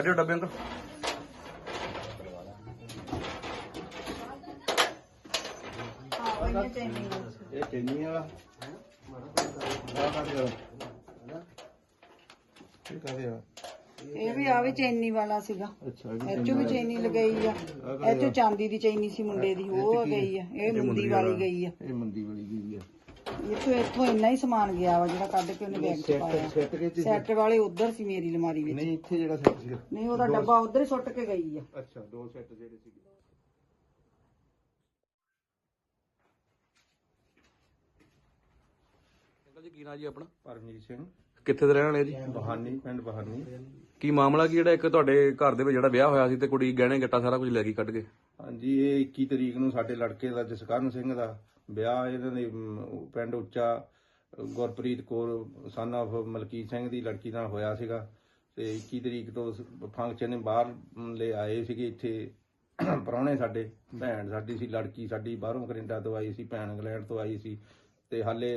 ਕੱਢਿਓ ਡੱਬੇ ਅੰਕਲ ਇਹ ਚੈਨੀ ਵਾਲਾ ਆ। ਕਾਦੇ ਵਾਲਾ ਇਹ ਕਾਦੇ ਵਾਲਾ ਇਹ ਵੀ ਆ ਵੀ ਚੈਨੀ ਵਾਲਾ ਸੀਗਾ। ਅੱਛਾ ਇਹ ਇਹ 'ਚੋਂ ਵੀ ਚੈਨੀ ਲਗਾਈ ਆ। ਇਹ 'ਚੋਂ ਚਾਂਦੀ ਦੀ ਚੈਨੀ ਸੀ ਮੁੰਡੇ ਦੀ ਉਹ ਗਈ ਆ। ਇਹ ਮੁੰਦੀ ਵਾਲੀ ਗਈ ਆ। ਇਹ ਮੰਦੀ ਵਾਲੀ ਗਈ ਆ। ਇੱਥੋਂ ਇੱਥੋਂ ਇੰਨਾ ਹੀ ਸਮਾਨ ਗਿਆ ਵਾ ਜਿਹੜਾ ਕੱਢ ਕੇ ਉਹਨੇ ਬੈਗ 'ਚ ਪਾਇਆ। ਸੈੱਟ ਕੇ ਤੇ ਵਾਲੇ ਉਧਰ ਸੀ ਮੇਰੀ ਅਲਮਾਰੀ ਵਿੱਚ। ਨਹੀਂ ਇੱਥੇ ਜਿਹੜਾ ਸੈੱਟ ਸੀਗਾ। ਨਹੀਂ ਉਹਦਾ ਡੱਬਾ ਉਧਰ ਹੀ ਸੁੱਟ ਕੇ ਗਈ ਆ। ਅੱਛਾ ਦੋ ਸੈੱਟ ਜਿਹੜੇ ਸੀਗੇ। ਅੰਕਲ ਜੀ ਕੀ ਨਾਂ ਜੀ ਆਪਣਾ? ਪਰਮਜੀਤ ਸਿੰਘ। ਕਿੱਥੇ ਦੇ ਰਹਿਣ ਵਾਲੇ ਜੀ? ਬਹਾਨੀ ਪਿੰਡ ਬਹਾਨੀ। ਕੀ ਮਾਮਲਾ ਕੀ ਜਿਹੜਾ ਇੱਕ ਤੁਹਾਡੇ ਘਰ ਦੇ ਵਿੱਚ ਜਿਹੜਾ ਵਿਆਹ ਹੋਇਆ ਸੀ ਤੇ ਕੁੜੀ ਗਹਿਣੇ ਗੱਟਾ ਸਾਰਾ ਕੁਝ ਲੈ ਗਈ ਕੱਢ ਕੇ? ਹਾਂਜੀ ਇਹ 21 ਤਰੀਕ ਨੂੰ ਸਾਡੇ ਲੜਕੇ ਦਾ ਜਸਕਰਨ ਸਿੰਘ ਦਾ ਵਿਆਹ ਇਹਨਾਂ ਦੇ ਪਿੰਡ ਉੱਚਾ, ਗੁਰਪ੍ਰੀਤ ਕੌਰ ਸਨ of ਮਲਕੀਤ ਸਿੰਘ ਦੀ ਲੜਕੀ ਨਾਲ ਹੋਇਆ ਸੀਗਾ ਤੇ 21 ਤਰੀਕ ਤੋਂ ਫੰਕਸ਼ਨ ਬਾਹਰ ਲੈ ਆਏ ਸੀਗੇ ਇੱਥੇ, ਪ੍ਰਾਹੁਣੇ ਸਾਡੇ, ਭੈਣ ਸਾਡੀ ਸੀ, ਲੜਕੀ ਸਾਡੀ ਬਾਹਰੋਂ ਕੈਨੇਡਾ ਤੋਂ ਆਈ ਸੀ, ਭੈਣ ਇੰਗਲੈਂਡ ਤੋਂ ਆਈ ਸੀ ਤੇ ਹਾਲੇ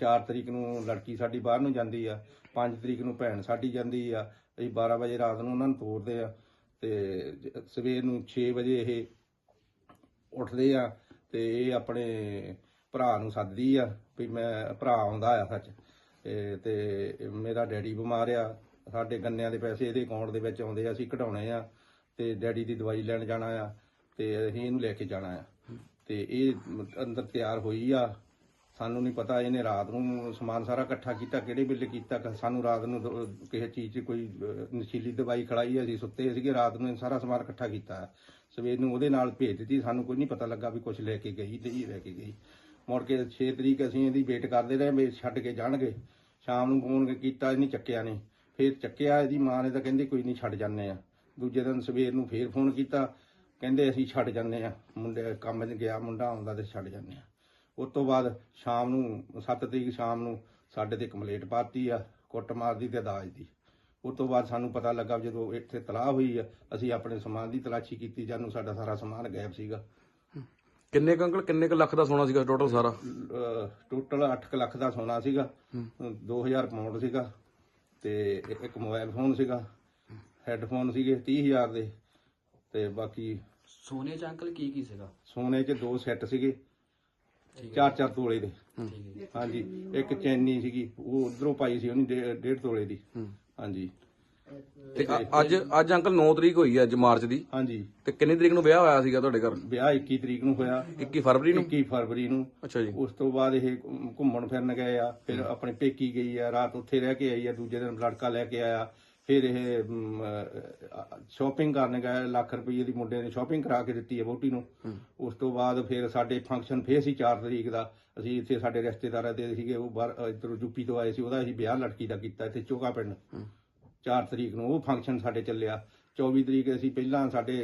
4 ਤਰੀਕ ਨੂੰ ਲੜਕੀ ਸਾਡੀ ਬਾਹਰ ਨੂੰ ਜਾਂਦੀ ਆ 5 ਤਰੀਕ ਨੂੰ ਭੈਣ ਸਾਡੀ ਜਾਂਦੀ ਆ, ਅਸੀਂ 12 ਵਜੇ ਰਾਤ ਨੂੰ ਉਹਨਾਂ ਨੂੰ ਤੋਰਦੇ ਆ ਤੇ ਸਵੇਰ ਨੂੰ 6 ਵਜੇ ਇਹ ਉੱਠਦੇ ਆ ਤੇ ਇਹ ਆਪਣੇ ਭਰਾ ਨੂੰ ਸੱਦਦੀ ਆ ਵੀ ਮੈਂ ਭਰਾ ਆਉਂਦਾ ਆ ਸੱਚ। ਤੇ- ਤੇ ਮੇਰਾ ਡੈਡੀ ਬਿਮਾਰ ਆ ਸਾਡੇ ਗੰਨਿਆਂ ਦੇ ਪੈਸੇ ਇਹਦੇ ਅਕਾਊਂਟ ਦੇ ਵਿੱਚ ਆਉਂਦੇ ਆ ਅਸੀਂ ਕਢਾਉਣੇ ਆ ਤੇ ਡੈਡੀ ਦੀ ਦਵਾਈ ਲੈਣ ਜਾਣਾ ਆ ਤੇ ਅਸੀਂ ਇਹਨੂੰ ਲੈ ਕੇ ਜਾਣਾ ਆ। ਤੇ ਇਹ ਅੰਦਰ ਤਿਆਰ ਹੋਈ ਆ। ਸਾਨੂੰ ਨਹੀਂ ਪਤਾ ਇਹਨੇ ਰਾਤ ਨੂੰ ਸਮਾਨ ਸਾਰਾ ਇਕੱਠਾ ਕੀਤਾ ਕਿਹੜੇ ਵੇਲੇ ਕੀਤਾ ਕ- ਸਾਨੂੰ ਰਾਤ ਨੂੰ ਦ- ਕਿਸੇ ਚੀਜ਼ 'ਚ ਕੋਈ ਅਹ, ਨਸ਼ੀਲੀ ਦਵਾਈ ਖੜਾਈ ਅਸੀਂ ਸੁੱਤੇ ਸੀਗੇ ਰਾਤ ਨੂੰ ਇਹ ਸਾਰਾ ਸਮਾਨ ਇਕੱਠਾ ਕੀਤਾ ਸਵੇਰ ਨੂੰ ਉਹਦੇ ਨਾਲ ਭੇਜ ਦਿੱਤੀ। ਸਾਨੂੰ ਕੋਈ ਨਹੀਂ ਪਤਾ ਲੱਗਾ ਵੀ ਕੁਝ ਲੈ ਕੇ ਗਈ ਤੇ ਇਹ ਲੈ ਕੇ ਗਈ। ਮੁੜ ਕੇ 6 ਤਰੀਕ ਅਸੀਂ ਇਹਦੀ ਵੇਟ ਕਰਦੇ ਰਹੇ ਵੀ ਛੱਡ ਕੇ ਜਾਣਗੇ। ਸ਼ਾਮ ਨੂੰ ਫੋਨ ਕੀਤਾ, ਇਹਨੇ ਚੱਕਿਆ ਨਹੀਂ। ਫੇਰ ਚੱਕਿਆ, ਇਹਦੀ ਮਾਂ ਨੇ ਤਾਂ ਕਹਿੰਦੀ ਕੋਈ ਨਹੀਂ ਛੱਡ ਜਾਂਦੇ ਆ। ਦੂਜੇ ਦਿਨ ਸਵੇਰ ਨੂੰ ਫੇਰ ਫੋਨ ਕੀਤਾ, ਕਹਿੰਦੇ ਅਸੀਂ ਛੱਡ ਜਾਂਦੇ ਆ। ਮੁੰਡੇ ਕੰਮ 'ਚ ਗਿਆ, ਮੁੰਡਾ ਆਉਂਦਾ ਤੇ ਛੱਡ ਜਾਂਦੇ ਆ। ਉਸ ਤੋਂ ਬਾਅਦ ਸ਼ਾਮ ਨੂੰ 7 ਤਰੀਕ ਸ਼ਾਮ ਨੂੰ ਸਾਡੇ ਤੇ ਕੰਪਲੇਂਟ ਪਾਤੀ ਆ ਕੁੱਟਮਾਰ ਦੀ ਤੇ ਦਾਜ ਦੀ। ਉਸ ਤੋਂ ਬਾਅਦ ਸਾਨੂੰ ਪਤਾ ਲੱਗਾ ਜਦੋਂ ਇੱਥੇ ਤਲਾਹ ਹੋਈ ਆ ਅਸੀਂ ਆਪਣੇ ਸਮਾਨ ਦੀ ਤਲਾਸ਼ੀ ਕੀਤੀ ਜਾਨੂੰ ਸਾਡਾ ਸਾਰਾ ਸਮਾਨ ਗਾਇਬ ਸੀਗਾ। ਕਿੰਨੇ ਕੁ ਅੰਕਲ ਕਿੰਨੇ ਕੁ ਲੱਖ ਦਾ ਸੋਨਾ ਸੀਗਾ ਟੋਟਲ ਸਾਰਾ? ਟੋਟਲ 8 ਲੱਖ ਦਾ ਸੋਨਾ ਸੀਗਾ 2000 ਪਾਉਂਡ ਸੀਗਾ ਤੇ ਇੱਕ ਮੋਬਾਈਲ ਫੋਨ ਸੀਗਾ ਹੈੱਡਫੋਨ ਸੀਗੇ 30000 ਦੇ ਤੇ ਬਾਕੀ ਸੋਨੇ ਚ ਅੰਕਲ ਕੀ ਕੀ ਸੀਗਾ? ਸੋਨੇ 'ਚ ਦੋ ਸੈੱਟ ਸੀਗੇ ਚਾਰ ਚਾਰ ਤੋਲੇ ਦੇ। ਹਾਂਜੀ ਇੱਕ ਚੈਨੀ ਸੀਗੀ ਉਹ ਉਧਰੋਂ ਪਾਈ ਸੀ ਉਹਨੇ ਡੇਢ ਤੋਲੇ ਦੀ। ਹੂੰ। ਹਾਂਜੀ। ਤੇ ਅ- ਅੱਜ ਅੱਜ ਅੰਕਲ 9 ਤਰੀਕ ਹੋਈ ਹੈ ਅੱਜ ਮਾਰਚ ਦੀ। ਹਾਂਜੀ। ਤੇ ਕਿੰਨੀ ਤਰੀਕ ਨੂੰ ਵਿਆਹ ਹੋਇਆ ਸੀਗਾ ਤੁਹਾਡੇ ਘਰ? ਵਿਆਹ 21 ਤਰੀਕ ਨੂੰ ਹੋਇਆ। 21 ਫਰਵਰੀ ਨੂੰ? 21 ਫਰਵਰੀ ਨੂੰ। ਅੱਛਾ ਜੀ। ਉਸ ਤੋਂ ਬਾਅਦ ਇਹ ਘੁੰਮ- ਘੁੰਮਣ ਫਿਰਨ ਗਏ ਆ। ਫਿਰ ਆਪਣੇ ਪੇਕੀ ਗਈ ਆ। ਰਾਤ ਉੱਥੇ ਰਹਿ ਕੇ ਆਈ ਆ। ਦੂਜੇ ਦਿਨ ਲੜਕਾ ਲੈ ਕੇ ਆਇਆ। ਫਿਰ ਇਹ ਸ਼ਾਪਿੰਗ ਕਰਨ ਗਏ ਲੱਖ ਰੁਪਏ ਦੀ ਮੁੰਡੇ ਨੇ ਸ਼ਾਪਿੰਗ ਕਰਾ ਕੇ ਦਿੱਤੀ ਹੈ ਵੋਟੀ ਨੂੰ। ਉਸ ਤੋਂ ਬਾਅਦ ਫਿਰ ਸਾਡੇ ਫੰਕਸ਼ਨ ਫੇਰ ਸੀ 4 ਤਰੀਕ ਦਾ। ਅਸੀਂ ਇੱਥੇ ਸਾਡੇ ਰਿਸ਼ਤੇਦਾਰਾਂ ਦੇ ਸੀਗੇ ਉਹ ਇਧਰੋਂ ਯੂਪੀ ਤੋਂ ਆਏ ਸੀ ਉਹਦਾ ਅਸੀਂ ਵਿਆਹ ਲੜਕੀ ਦਾ ਕੀਤਾ ਇੱਥੇ ਚੋਗਾ ਪਿੰਡ। 4 ਤਰੀਕ ਨੂੰ ਉਹ ਫੰਕਸ਼ਨ ਸਾਡੇ ਚੱਲਿਆ। 24 ਤਰੀਕ ਅਸੀਂ ਪਹਿਲਾਂ ਸਾਡੇ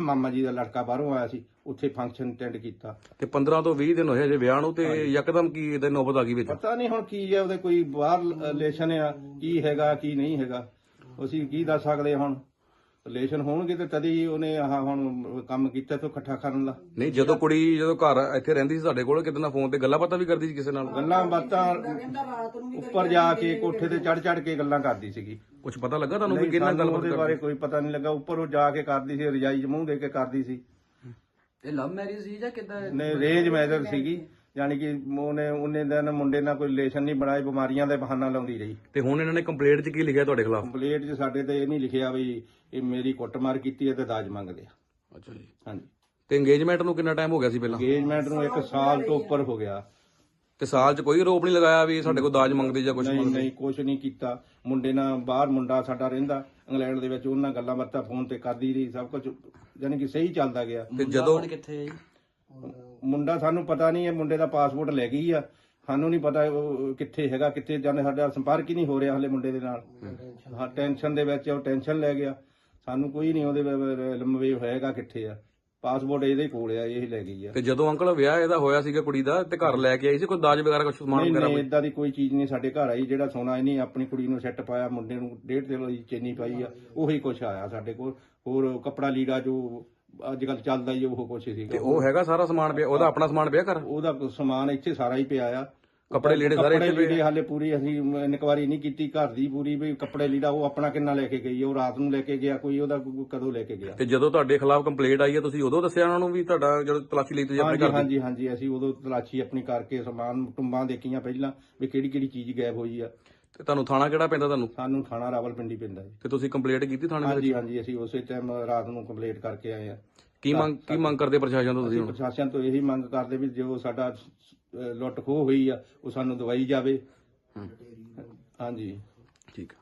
ਮਾਮਾ ਜੀ ਦਾ ਲੜਕਾ ਬਾਹਰੋਂ ਆਇਆ ਸੀ ਉੱਥੇ ਫੰਕਸ਼ਨ ਅਟੈਂਡ ਕੀਤਾ। ਤੇ 15 ਤੋਂ 20 ਦਿਨ ਹੋਏ ਅਜੇ ਵਿਆਹ ਨੂੰ ਤੇ ਯਕਦਮ ਕੀ ਇਹਦੇ ਨੌਬਤ ਆ ਗਈ ਵਿੱਚ? ਪਤਾ ਨਹੀਂ ਹੁਣ ਕੀ ਹੈ ਉਹਦੇ ਕੋਈ ਬਾਹਰ ਰਿਲੇਸ਼ਨ ਆ ਕੀ ਹੈਗਾ ਕੀ ਨਹੀਂ ਹੈਗਾ। ਅਸੀਂ ਕੀ ਦੱਸ ਸਕਦੇ ਹੁਣ? ਰਿਲੇਸ਼ਨ ਹੋਣਗੇ ਤੇ ਤਦ ਹੀ ਉਹਨੇ ਆਹ ਹੁਣ ਕੰਮ ਕੀਤਾ ਤੋਂ ਇਕੱਠਾ ਕਰਨ ਦਾ। ਨਹੀਂ ਜਦੋਂ ਕੁੜੀ ਜਦੋਂ ਘਰ ਇੱਥੇ ਰਹਿੰਦੀ ਸੀ ਸਾਡੇ ਕੋਲ ਕਿਤੇ ਨਾ ਫੋਨ ਤੇ ਗੱਲਾਂ ਪਤਾ ਵੀ ਕਰਦੀ ਸੀ ਕਿਸੇ ਨਾਲ? ਗੱਲਾਂ ਬਾਤਾਂ ਉੱਪਰ ਜਾ ਕੇ ਕੋਠੇ ਤੇ ਚੜ ਚੜ ਕੇ ਗੱਲਾਂ ਕਰਦੀ ਸੀਗੀ। ਕੁਝ ਪਤਾ ਲੱਗਾ ਤੁਹਾਨੂੰ ਵੀ ਕਿੰਨਾ ਗੱਲਬਾਤ ਉਹਦੇ ਬਾਰੇ ਕੋਈ ਪਤਾ ਨਹੀਂ ਲੱਗਾ। ਉੱਪਰ ਉਹ ਜਾ ਕੇ ਕਰਦੀ ਸੀ ਰਜਾਈ 'ਚ ਮੂੰਹ ਦੇ ਕੇ ਕਰਦੀ ਸੀ। ਇਹ ਲਵ ਮੈਰਿਜ ਸੀ ਜਾਂ ਕਿਦਾਂ? ਨੇ ਰੇਂਜ ਮੈਜ਼ਰ ਸੀਗੀ। ਯਾਨੀ ਕਿ ਉਹਨੇ ਉਹਨੇ ਦਿਨ ਮੁੰਡੇ ਨਾਲ ਕੋਈ ਰਿਲੇਸ਼ਨ ਨਹੀਂ ਬਣਾਏ ਬਿਮਾਰੀਆਂ ਦੇ ਬਹਾਨਾ ਲਾਉਂਦੀ ਰਹੀ। ਤੇ ਹੁਣ ਇਹਨਾਂ ਨੇ ਕੰਪਲੇਂਟ 'ਚ ਕੀ ਲਿਖਿਆ ਤੁਹਾਡੇ ਖਿਲਾਫ? ਕੰਪਲੀਟ 'ਚ ਸਾਡੇ ਤੇ ਇਹ ਨਹੀਂ ਲਿਖਿਆ ਵੀ ਇਹ ਮੇਰੀ ਕੁੱਟਮਾਰ ਕੀਤੀ ਹੈ ਤੇ ਦਾਜ ਮੰਗਦੇ ਆ। ਅੱਛਾ ਜੀ। ਹਾਂਜੀ। ਤੇ ਇੰਗੇਜਮੈਂਟ ਨੂੰ ਕਿੰਨਾ ਟਾਈਮ ਹੋ ਗਿਆ ਸੀ ਪਹਿਲਾਂ? ਅੰਗੇਜਮੈਂਟ ਨੂੰ 1 ਸਾਲ ਤੋਂ ਉੱਪਰ ਹੋ ਗਿਆ। ਤੇ ਸਾਲ 'ਚ ਕੋਈ ਆਰੋਪ ਨਹੀਂ ਲਗਾਇਆ ਵੀ ਸਾਡੇ ਕੋਲ ਦਾਜ ਮੰਗਦੇ ਜਾਂ ਕੁਝ ਨਹੀਂ ਮੰਗਦੇ? ਨਹੀਂ ਕੁਝ ਨਹੀਂ ਕੀਤਾ। ਮੁੰਡੇ ਨਾਲ ਬਾਹਰ ਮੁੰਡਾ ਸਾਡਾ ਰਹਿੰਦਾ ਇੰਗਲੈਂਡ ਦੇ ਵਿੱਚ ਉਹਨਾਂ ਗੱਲਾਂ ਬਾਤਾਂ ਫੋਨ ਤੇ ਕਰਦੀ ਰਹੀ ਸਭ ਕੁਝ ਯਾਨੀ ਕਿ ਸਹੀ ਚੱਲਦਾ ਗਿਆ। ਤੇ ਜਦੋਂ ਕਿੱਥੇ ਹੈ ਜੀ? ਮੁੰਡਾ ਸਾਨੂੰ ਪਤਾ ਨਹੀਂ ਇਹ ਮੁੰਡੇ ਦਾ ਪਾਸਪੋਰਟ ਲੈ ਗਈ ਆ। ਸਾਨੂੰ ਨਹੀਂ ਪਤਾ ਉਹ ਕਿੱਥੇ ਹੈਗਾ ਕਿੱਥੇ ਜਾਂਦੇ ਸਾਡਾ ਸੰਪਰਕ ਹੀ ਨਹੀਂ ਹੋ ਰਿਹਾ ਹਲੇ ਮੁੰਡੇ ਦੇ ਨਾਲ। ਹਾਂ ਟੈਨਸ਼ਨ ਦੇ ਵਿੱਚ ਉਹ ਟੈਨਸ਼ਨ ਲੈ ਗਿਆ। ਸਾਨੂੰ ਕੋਈ ਨਹੀਂ ਉਹਦੇ ਲੰਮੇ ਹੋਏਗਾ ਕਿੱਥੇ ਆ। ਪਾਸਪੋਰਟ ਇਹਦੇ ਕੋਲ ਆ ਇਹ ਲੈ ਗਈ ਆ। ਤੇ ਜਦੋਂ ਅੰਕਲ ਵਿਆਹ ਇਹਦਾ ਹੋਇਆ ਸੀਗਾ ਕੁੜੀ ਦਾ ਤੇ ਘਰ ਲੈ ਕੇ ਆਈ ਸੀ ਕੋਈ ਦਾਜ ਵਗੈਰਾ ਕੁਝ ਸਮਾਨ ਵਗੈਰਾ ਨਹੀਂ? ਇਦਾਂ ਦੀ ਕੋਈ ਚੀਜ਼ ਨਹੀਂ ਸਾਡੇ ਘਰ ਆਈ ਜਿਹੜਾ ਸੋਨਾ ਇਹਨੇ ਆਪਣੀ ਕੁੜੀ ਨੂੰ ਸੈੱਟ ਪਾਇਆ ਮੁੰਡੇ ਨੂੰ ਡੇਢ ਕਿਲੋ ਦੀ ਚੇਨੀ ਪਾਈ ਆ ਉਹੀ ਕੁਛ ਆਇਆ ਸਾਡੇ ਕੋਲ। ਹੋਰ ਕੱਪੜਾ ਲੀੜਾ ਜੋ ਅੱਜ ਕੱਲ ਚੱਲਦਾ ਹੀ ਉਹ ਕੁਛ ਤੇ ਸੀਗਾ। ਉਹ ਹੈਗਾ ਸਾਰਾ ਸਮਾਨ ਪਿਆ ਉਹਦਾ ਆਪਣਾ ਸਮਾਨ ਪਿਆ ਘਰ? ਉਹਦਾ ਸਮਾਨ ਇੱਥੇ ਸਾਰਾ ਹੀ ਪਿਆ ਆ। ਕੱਪੜੇ ਲੀੜੇ ਸਾਰੇ ਕੱਪੜੇ ਇੱਥੇ ਪਏ ਲੀੜੇ ਹਾਲੇ ਪੂਰੀ ਅਸੀਂ ਇਨਕੁਆਰੀ ਨਹੀਂ ਕੀਤੀ ਘਰ ਦੀ ਪੂਰੀ ਵੀ ਕੱਪੜੇ ਲੀੜਾ ਉਹ ਆਪਣਾ ਕਿੰਨਾ ਲੈ ਕੇ ਗਈ ਉਹ ਰਾਤ ਨੂੰ ਲੈ ਕੇ ਗਿਆ ਕੋਈ ਉਹਦਾ ਕਦੋਂ ਲੈ ਕੇ ਗਿਆ। ਤੇ ਜਦੋਂ ਤੁਹਾਡੇ ਖਿਲਾਫ ਕੰਪਲੇਂਟ ਆਈ ਹੈ ਤੁਸੀਂ ਉਦੋਂ ਦੱਸਿਆ ਉਹਨਾਂ ਨੂੰ ਵੀ ਤੁਹਾਡਾ ਜਦੋਂ ਤਲਾਸ਼ੀ ਲਈ ਤੁਸੀਂ ਆਪਣੇ ਘਰ ਦੀ? ਹਾਂਜੀ ਹਾਂਜੀ ਅਸੀਂ ਉਦੋਂ ਤਲਾਸ਼ੀ ਆਪਣੀ ਕਰਕੇ ਸਮਾਨ ਟੁੰਬਾਂ ਦੇਖੀਆਂ ਪਹਿਲਾਂ ਵੀ ਕਿਹੜੀ ਕਿਹੜੀ ਚੀਜ਼ ਗਾਇਬ ਹੋਈ ਆ। ਤੇ ਤੁਹਾਨੂੰ ਥਾਣਾ ਕਿਹੜਾ ਪੈਂਦਾ ਤੁਹਾਨੂੰ? ਸਾਨੂੰ ਥਾਣਾ ਰਾਵਲਪਿੰਡੀ ਪੈਂਦਾ ਜੀ। ਤੇ ਤੁਸੀਂ ਕੰਪਲੇਂਟ ਕੀਤੀ ਥਾਣੇ ਦੇ ਵਿੱਚ? ਹਾਂਜੀ ਹਾਂਜੀ ਅਸੀਂ ਉਸੇ ਟਾਈਮ ਰਾਤ ਨੂੰ ਕੰਪਲੀਟ ਕਰਕੇ ਆਏ ਆ। ਕੀ ਮੰਗ ਕੀ ਮੰਗ ਕਰਦੇ ਪ੍ਰਸ਼ਾਸਨ ਤੋਂ ਤੁਸੀਂ ਅਸੀਂ ਹੁਣ? ਪ੍ਰਸ਼ਾਸਨ ਤੋਂ ਇਹੀ ਮੰਗ ਕਰਦੇ ਵੀ ਜੋ ਸਾਡਾ ਅਹ, ਲੁੱਟ ਖੋਹ ਹੋਈ ਆ ਉਹ ਸਾਨੂੰ ਦਵਾਈ ਜਾਵੇ। ਹਾਂਜੀ। ਠੀਕ ਹੈ